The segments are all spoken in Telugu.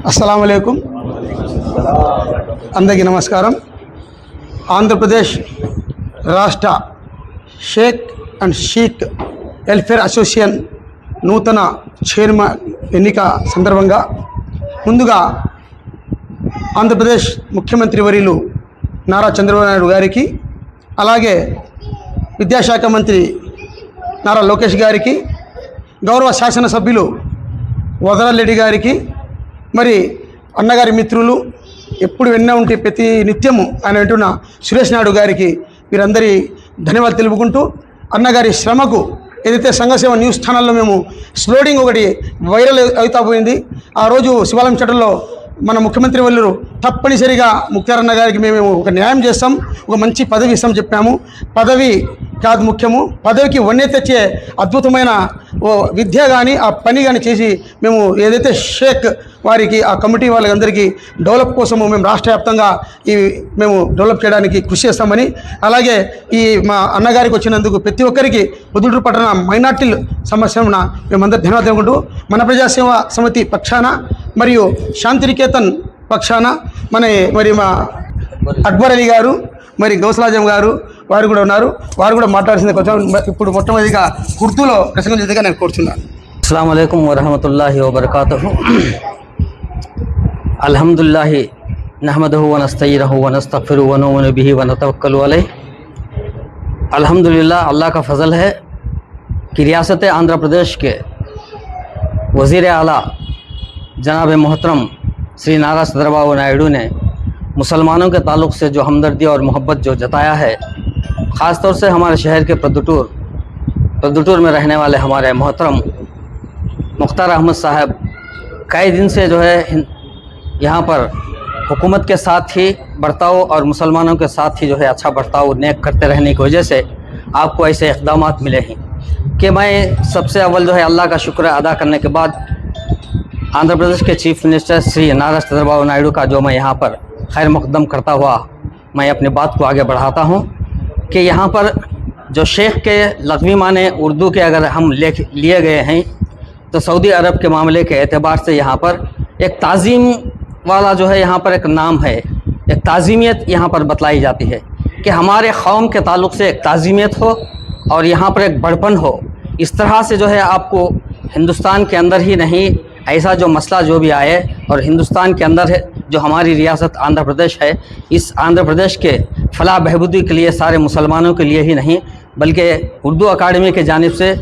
Assalamualaikum. Anda ke namaskaram. Andhra Pradesh రాష్ట్ర Sheikh and Sheikh welfare association నూతన చైర్మన్ ఎన్నిక సందర్భంగా ముందుగా ఆంధ్రప్రదేశ్ ముఖ్యమంత్రి వర్యులు నారా చంద్రబాబు నాయుడు గారికి అలాగే విద్యాశాఖ మంత్రి నారా లోకేష్ గారికి గౌరవ శాసనసభ్యులు వదరరెడ్డి గారికి మరి అన్నగారి మిత్రులు ఎప్పుడు విన్నా ఉంటే ప్రతి నిత్యము ఆయన వింటున్న సురేష్ నాయుడు గారికి వీరందరి ధన్యవాదాలు తెలుపుకుంటూ అన్నగారి శ్రమకు ఏదైతే సంఘసేవ న్యూస్ ఛానల్లో మేము స్లోడింగ్ ఒకటి వైరల్ అవుతా పోయింది ఆ రోజు శివాలయం చట్టంలో మన ముఖ్యమంత్రి వాళ్ళు తప్పనిసరిగా ముఖ్యారన్న గారికి మేము ఒక న్యాయం చేస్తాం ఒక మంచి పదవి ఇస్తాం చెప్పాము. పదవి కాదు ముఖ్యము పదవికి వన్నె తెచ్చే అద్భుతమైన విద్య కానీ ఆ పని కానీ చేసి మేము ఏదైతే షేక్ వారికి ఆ కమిటీ వాళ్ళందరికీ డెవలప్ కోసము మేము రాష్ట్ర వ్యాప్తంగా ఈ మేము డెవలప్ చేయడానికి కృషి చేస్తామని అలాగే ఈ మా అన్నగారికి వచ్చినందుకు ప్రతి ఒక్కరికి పొద్దుటూరు పట్టణ మైనార్టీల సమస్యన మేమందరూ ధన్యవాదాలు తెలుపుకుంటూ మన ప్రజాసేవ సమితి పక్షాన మరియు శాంతినికేతన్ పక్షాన మన మరి మా అక్బర్ అలీ గారు మరి గౌసలాజం గారు వారు కూడా ఉన్నారు. వారు కూడా మాట్లాడుతుంది కొంచెం ఇప్పుడు మొట్టమొదటిగా ఉర్దూలో ప్రసంగం చేద్దాం నేను అస్సలం వరహమతుల్లాహి అల్హమ్దుల్లాహి نحمده ونستعينه ونستغفره ونؤمن به ونتوکل علیہ الحمدللہ اللہ کا فضل ہے کہ ریاست آندھرا پردیش کے وزیر اعلیٰ جناب محترم سری نارا صدربابو نائیڈو نے مسلمانوں کے تعلق سے جو ہمدردی اور محبت جو جتایا ہے خاص طور سے ہمارے شہر کے پردٹور پردٹور میں رہنے والے ہمارے محترم مختار احمد صاحب، کئی دن سے جو ہے یہاں پر حکومت کے ساتھ ہی برتاؤ اور مسلمانوں کے ساتھ ہی جو ہے اچھا برتاؤ نیک کرتے رہنے کی وجہ سے آپ کو ایسے اقدامات ملے ہیں۔ کہ میں سب سے اول جو ہے اللہ کا شکر ادا کرنے کے بعد آندھرا پردیش کے چیف منسٹر سری نارس چندر بابو نائیڈو کا جو میں یہاں پر خیر مقدم کرتا ہوا میں اپنی بات کو آگے بڑھاتا ہوں۔ کہ یہاں پر جو شیخ کے لغوی معنی اردو کے اگر ہم لکھ لیے گئے ہیں، تو سعودی عرب کے معاملے کے اعتبار سے یہاں پر ایک تعظیم والا جو ہے یہاں پر ایک نام ہے۔ ایک تعظیمیت یہاں پر بتلائی جاتی ہے کہ ہمارے قوم کے تعلق سے ایک تعظیمیت ہو اور یہاں پر ایک بڑپن ہو۔ اس طرح سے جو ہے آپ کو ہندوستان کے اندر ہی نہیں ایسا جو مسئلہ جو بھی آئے اور ہندوستان کے اندر ہے، جو ہماری ریاست آندھرا پردیش ہے، اس آندھرا پردیش کے فلاح بہبودی کے لیے سارے مسلمانوں کے لیے ہی نہیں، بلکہ اردو اکیڈمی کے جانب سے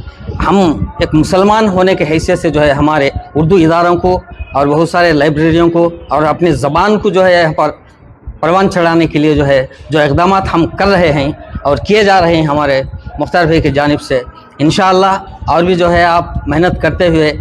ہم ایک مسلمان ہونے کے حیثیت سے جو ہے ہمارے اردو اداروں کو اور بہت سارے لائبریریوں کو اور اپنی زبان کو جو ہے پر پروان چڑھانے کے لیے جو ہے، جو اقدامات ہم کر رہے ہیں اور کیے جا رہے ہیں ہمارے مختار بھائی کی جانب سے، انشاءاللہ اور بھی جو ہے آپ محنت کرتے ہوئے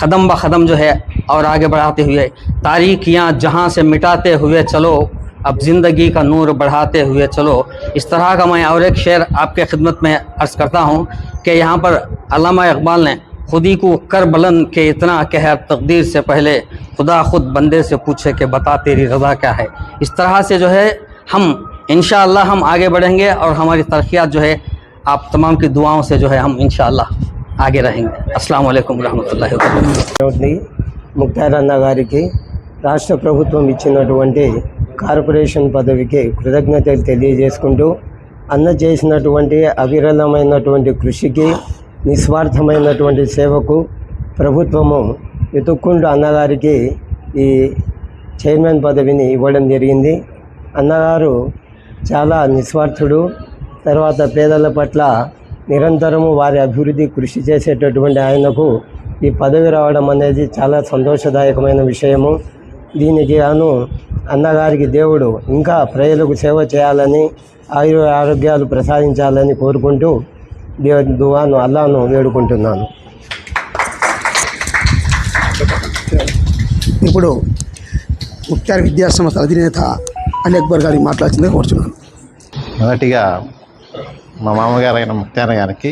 قدم بقدم جو ہے اور آگے بڑھاتے ہوئے تاریکیاں جہاں سے مٹاتے ہوئے چلو، اب زندگی کا نور بڑھاتے ہوئے چلو۔ اس طرح کا میں اور ایک شعر آپ کے خدمت میں عرض کرتا ہوں کہ یہاں پر علامہ اقبال نے خودی کو کر بلند کہ اتنا کہہ تقدیر سے پہلے، خدا خود بندے سے پوچھے کہ بتا تیری رضا کیا ہے۔ اس طرح سے جو ہے ہم، انشاءاللہ ہم آگے بڑھیں گے اور ہماری ترقیات جو ہے، آپ تمام کی دعاؤں سے جو ہے ہم انشاءاللہ आगे रहेंगे अस्सलाम वालेकुम रहमतुल्लाहि व बरकातुहू ఉంది ముక్తార్ అన్న గారికి రాష్ట్ర ప్రభుత్వం ఇచ్చినటువంటి కార్పొరేషన్ పదవికి కృతజ్ఞతలు తెలియజేసుకుంటూ అన్న చేసినటువంటి అవిరళమైనటువంటి కృషికి నిస్వార్థమైనటువంటి సేవకు ప్రభుత్వము వెతుక్కుంటూ అన్నగారికి ఈ చైర్మన్ పదవిని ఇవ్వడం జరిగింది అన్నగారు చాలా నిస్వార్థుడు తర్వాత పేదల పట్ల నిరంతరము వారి అభివృద్ధి కృషి చేసేటటువంటి ఆయనకు ఈ పదవి రావడం అనేది చాలా సంతోషదాయకమైన విషయము. దీనికి గాను అన్నగారికి దేవుడు ఇంకా ప్రజలకు సేవ చేయాలని ఆయుర ఆరోగ్యాలు ప్రసాదించాలని కోరుకుంటూ దేవ దువాను అల్లాను వేడుకుంటున్నాను. ఇప్పుడు ముఖ్తార్ విద్యా సంస్థ అధినేత అని అక్బర్ గారికి మాట్లాడుతుందే కోరుచున్నాను. మొదటిగా మా మామగారు అయిన ముక్తార గారికి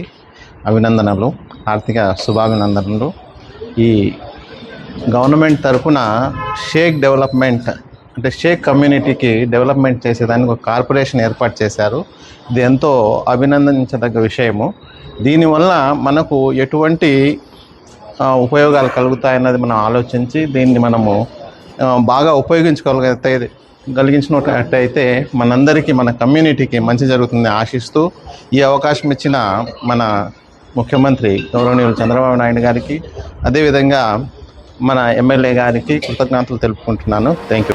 అభినందనలు ఆర్థిక శుభాభినందనలు. ఈ గవర్నమెంట్ తరఫున షేక్ డెవలప్మెంట్ అంటే షేక్ కమ్యూనిటీకి డెవలప్మెంట్ చేసేదానికి ఒక కార్పొరేషన్ ఏర్పాటు చేశారు. ఇది ఎంతో అభినందించదగ్గ విషయము. దీనివల్ల మనకు ఎటువంటి ఉపయోగాలు కలుగుతాయన్నది మనం ఆలోచించి దీన్ని మనము బాగా ఉపయోగించుకోగలిగితే కలిగించినట్టయితే మనందరికీ మన కమ్యూనిటీకి మంచి జరుగుతుంది ఆశిస్తూ ఈ అవకాశం ఇచ్చిన మన ముఖ్యమంత్రి గౌరవనీయులు చంద్రబాబు నాయుడు గారికి అదేవిధంగా మన ఎమ్మెల్యే గారికి కృతజ్ఞతలు తెలుపుకుంటున్నాను. Thank you